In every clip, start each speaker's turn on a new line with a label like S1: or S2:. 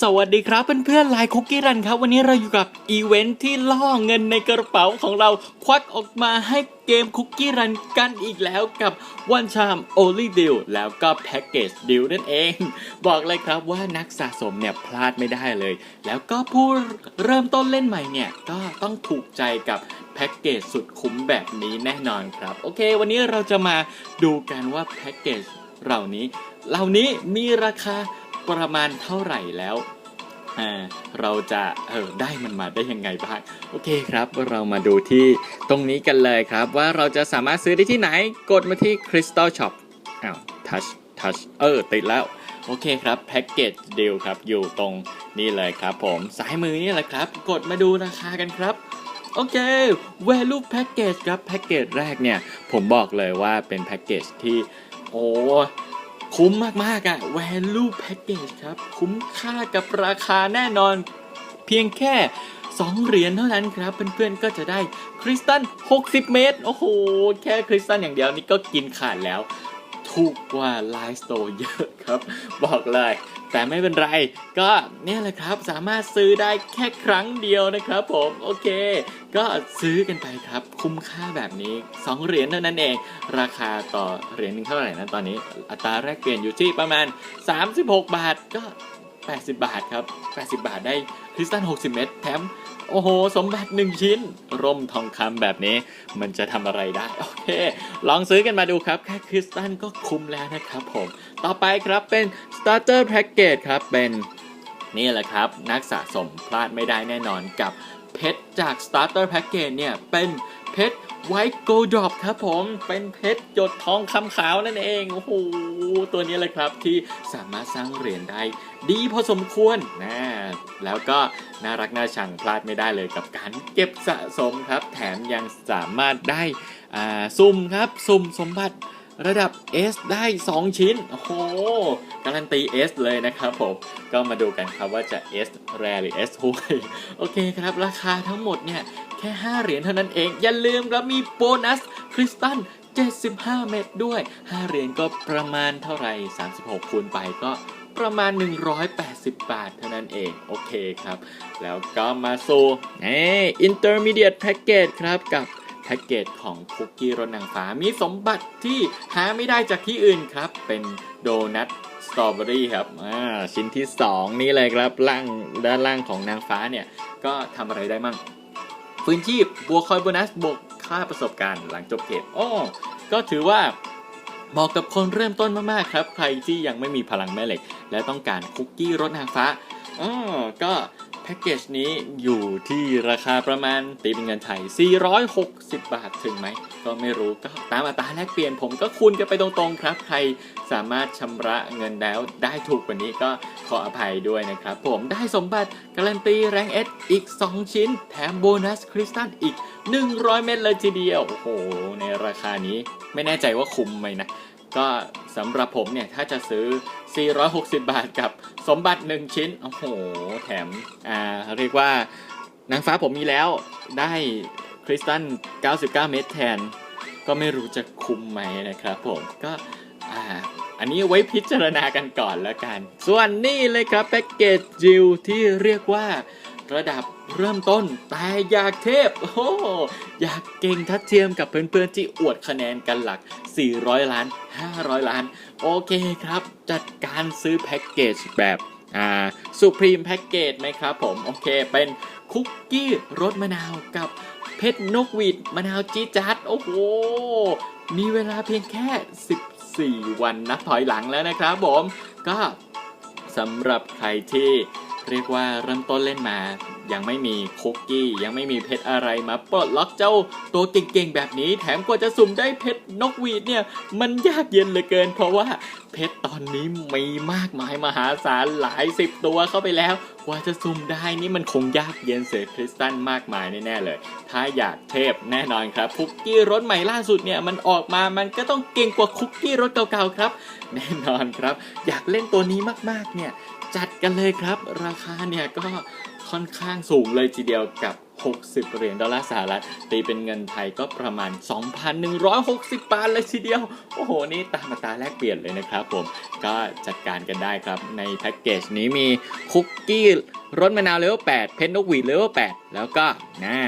S1: สวัสดีครับเพื่อนๆไลน์คุกกี้รันครับ วันนี้เราอยู่กับอีเวนท์ที่ล่อเงินในกระเป๋าของเราควักออกมาให้เกมคุกกี้รันกันอีกแล้วกับวันชาม Only Deal แล้วก็แพ็กเกจดิวนั่นเอง บอกเลยครับว่านักสะสมเนี่ยพลาดไม่ได้เลย แล้วก็ผู้เริ่มต้นเล่นใหม่เนี่ยก็ต้องถูกใจกับแพ็กเกจสุดคุ้มแบบนี้แน่นอนครับ โอเค วันนี้เราจะมาดูกันว่าแพ็กเกจเหล่านี้ เหล่านี้มีราคา ประมาณเท่าไหร่แล้วเราจะเออได้มันมาได้ยังไงบ้าง โอเคครับ เรามาดูที่ตรงนี้กันเลยครับ ว่าเราจะสามารถซื้อได้ที่ไหน กดมาที่ Crystal Shop อ้าว touch touch เออ ติดแล้ว โอเคครับแพ็กเกจดีลครับ อยู่ตรงนี้เลยครับผมซ้ายมือนี่แหละครับ กดมาดูราคากันครับ โอเค value package ครับ แพ็กเกจแรกเนี่ย ผมบอกเลยว่าเป็นแพ็กเกจที่ โอ้ คุ้มมากๆอะ value package ครับ คุ้มค่ากับราคาแน่นอน เพียงแค่ 2 เหรียญเท่านั้นครับ เพื่อนๆก็จะได้คริสตัล 60 เมตร โอ้โห แค่คริสตัลอย่างเดียวนี่ก็กินขาดแล้ว ถูกกว่าไลฟ์สโตร์เยอะครับ บอกเลย แต่ไม่เป็นไร ก็เนี่ยแหละครับสามารถซื้อได้แค่ครั้งเดียวนะครับผมโอเค ก็ซื้อกันไปครับคุ้มค่าแบบนี้ 2 เหรียญเท่านั้นเอง ราคาต่อเหรียญหนึ่งเท่าไหร่นะตอนนี้ อัตราแลกเปลี่ยนอยู่ที่ประมาณ 36 บาทก็ 80 บาทครับ 80 บาทได้คริสตัล 60 เม็ดแถม โอ้โห สมบัติ1ชิ้น ร่มทองคำแบบนี้ มันจะทำอะไรได้ โอเค ลองซื้อกันมาดูครับ แค่คริสตัลก็คุ้มแล้วนะครับผม ต่อไปครับเป็น starter package ครับ เป็นนี่แหละครับ นักสะสมพลาดไม่ได้แน่นอนกับเพชรจาก starter package เนี่ย เป็นเพชร white gold drop ครับผมเป็นเพชรหยดทองคำขาวนั่นเอง โอ้โห ตัวนี้เลยครับที่สามารถสร้างเหรียญได้ดีพอสมควรนะ แล้วก็น่ารักน่าชังพลาดไม่ได้เลยกับการเก็บสะสมครับ แถมยังสามารถได้อ่าสุ่มครับสุ่มสมบัติระดับ S ได้ 2 ชิ้น โอ้โห การันตี S เลยนะครับผม ก็มาดูกันครับว่าจะ S rare หรือ S ห่วยโอเคครับ ราคาทั้งหมดเนี่ย แค่ 5 เหรียญเท่านั้นเอง อย่าลืมครับมีโบนัสคริสตัล75 เม็ดด้วย 5 เหรียญก็ประมาณเท่าไหร่ 36 คูณไปก็ ประมาณ 180 บาทเท่านั้นเอง โอเคครับ แล้วก็มาสู่เอ้ intermediate package ครับกับแพ็กเกจของคุกกี้รสนางฟ้ามีสมบัติที่หาไม่ได้จากที่อื่นครับ เป็นโดนัทสตรอเบอรี่ครับอ่าชิ้นที่ 2 นี่เลยครับล่างด้านล่างของนางฟ้าเนี่ย ก็ทำอะไรได้มั่งฟื้นชีพบวกคอยโบนัสบวกค่าประสบการณ์หลังจบเกมอ้อก็ถือว่า เหมาะกับคนเริ่มต้นมากๆครับ ใครที่ยังไม่มีพลังแม่เหล็ก และต้องการคุกกี้รสนางฟ้าอ๋อก็ พ็กเกจนี้อยู่ที่ราคาประมาณตีเป็นเงินไทย 460 บาทถึงไหม ก็ไม่รู้ก็ตามอัตราแลกเปลี่ยนผมก็คูณกันไปตรงๆครับ ใครสามารถชำระเงินแล้วได้ถูกกว่านี้ก็ขออภัยด้วยนะครับ ผมได้สมบัติการันตีแรงเอสอีก 2 ชิ้น แถมโบนัสคริสตัลอีก 100 เม็ดเลยทีเดียว โอ้โห ในราคานี้ไม่แน่ใจว่าคุ้มไหมนะ ก็สำหรับผมเนี่ย ถ้าจะซื้อ 460 บาทกับสมบัติ 1 ชิ้น โอ้โห แถม อ่า เรียกว่านางฟ้าผมมีแล้วได้คริสตัล 99 เม็ดแทน ก็ไม่รู้จะคุ้มไหมนะครับผมก็อ่าอันนี้ไว้พิจารณากันก่อนแล้วกัน ส่วนนี่เลยครับแพ็กเกจจิวที่เรียกว่า ระดับเริ่มต้น แต่อยากเทพโอ้อยากเก่งทัดเทียมกับเพื่อนๆที่อวดคะแนนกันหลัก 400 ล้าน 500 ล้าน โอเคครับ จัดการซื้อแพ็กเกจแบบอ่าสุพรีมแพ็กเกจไหมครับผม โอเค เป็นคุกกี้รสมะนาวกับเพชรนกหวีดมะนาวจีจัด โอ้โห มีเวลาเพียงแค่ 14 วันนับถอยหลังแล้วนะครับผม ก็สำหรับใครที่ เรียกว่าเริ่มต้นเล่นมา ยังไม่มีคุกกี้ ยังไม่มีเพชรอะไรมาปลดล็อกเจ้าตัวเก่งๆแบบนี้ แถมกว่าจะสุ่มได้เพชรนกหวีดเนี่ย มันยากเย็นเหลือเกิน เพราะว่าเพชรตอนนี้มีมากมายมหาศาลหลายสิบตัวเข้าไปแล้วกว่าจะสุ่มได้นี่มันคงยากเย็นเสียคริสตัลมากมายแน่ๆเลย ถ้าอยากเทพแน่นอนครับ คุกกี้รสใหม่ล่าสุดเนี่ยมันออกมามันก็ต้องเก่งกว่าคุกกี้รสเก่าๆครับ แน่นอนครับ อยากเล่นตัวนี้มากๆเนี่ยจัดกันเลยครับ ราคาเนี่ยก็ ค่อนข้างสูงเลยทีเดียวกับ 60 เหรียญดอลลาร์สหรัฐ ตีเป็นเงินไทยก็ประมาณ 2,160 บาทเลยทีเดียว โอ้โห นี่ตามมาตาแลกเปลี่ยนเลยนะครับผม ก็จัดการกันได้ครับ ในแพ็กเกจนี้มีคุกกี้รสมะนาวเลเวล8 เพนนกหวีดเลเวล8แล้วก็น่า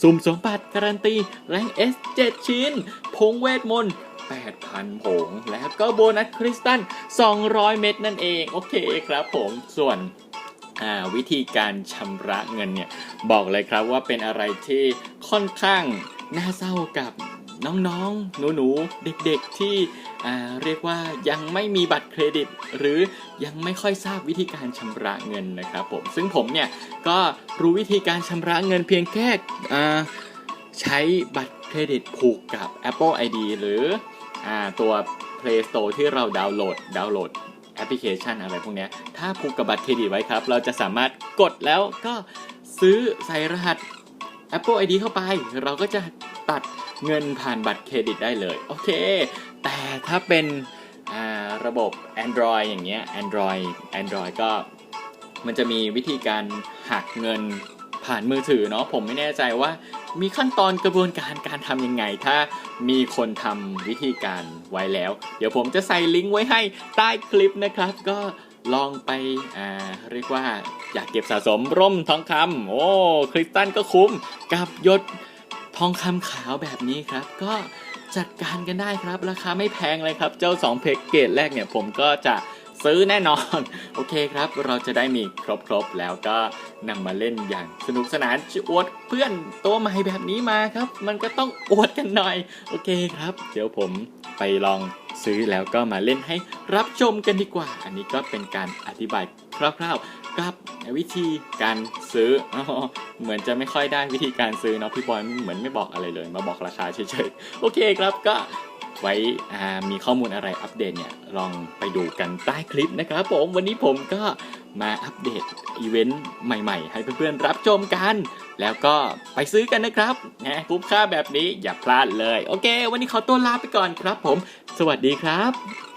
S1: สุ่มสมบัติการันตี แรง S 7 ชิ้นผงเวทมนต์8,000ผง แล้วก็โบนัสคริสตัล200 เม็ดนั่นเอง โอเคครับผมส่วน วิธีการชำระเงินเนี่ยบอกเลยครับว่าเป็นอะไรที่ค่อนข้างน่าเศร้ากับน้องๆ หนูๆ เด็กๆ ที่เรียกว่ายังไม่มีบัตรเครดิต หรือยังไม่ค่อยทราบวิธีการชำระเงินนะครับผม ซึ่งผมเนี่ยก็รู้วิธีการชำระเงินเพียงแค่ใช้บัตรเครดิตผูกกับ Apple ID หรืออตัว Play Store ที่เราดาวน์โหลดดาวน์โหลด พลิเคชันอะไรพวกนี้ถ้าผูกกับบัตรเครดิตไว้ครับ เราจะสามารถกดแล้วก็ซื้อใส่รหัส Apple ID เข้าไป เราก็จะตัดเงินผ่านบัตรเครดิตได้เลย โอเค แต่ถ้าเป็นระบบ Android อย่างเงี้ย Android Android ก็มันจะมีวิธีการหักเงินผ่านมือถือเนาะผมไม่แน่ใจว่า มีขั้นตอนกระบวนการการทำยังไง ถ้ามีคนทำวิธีการไว้แล้ว เดี๋ยวผมจะใส่ลิงก์ไว้ให้ใต้คลิปนะครับ ก็ลองไปอ่าเรียกว่าอยากเก็บสะสมร่มทองคำโอ้คริสตันก็คุ้มกับยศทองคำขาวแบบนี้ครับ ก็จัดการกันได้ครับ ราคาไม่แพงเลยครับ เจ้า 2 เพกเกจแรกเนี่ยผมก็จะ ซื้อแน่นอน โอเคครับ เราจะได้มีครบๆ แล้วก็นำมาเล่นอย่างสนุกสนานจะอวดเพื่อนตัวใหม่แบบนี้มาครับ มันก็ต้องอวดกันหน่อย โอเคครับ เดี๋ยวผมไปลองซื้อแล้วก็มาเล่นให้รับชมกันดีกว่า อันนี้ก็เป็นการอธิบายคร่าวๆ กับวิธีการซื้ออ๋อเหมือนจะไม่ค่อยได้วิธีการซื้อเนาะพี่บอยเหมือนไม่บอกอะไรเลย มาบอกราคาเฉยๆ โอเคครับก็ ไว้มีข้อมูลอะไรอัปเดตเนี่ยลองไปดูกันใต้คลิปนะครับผมวันนี้ผมก็มาอัปเดตอีเวนต์ใหม่ๆ ให้เพื่อนๆรับชมกัน แล้วก็ไปซื้อกันนะครับนะคุ้มค่าแบบนี้อย่าพลาดเลย โอเค วันนี้ขอตัวลาไปก่อนครับผม สวัสดีครับ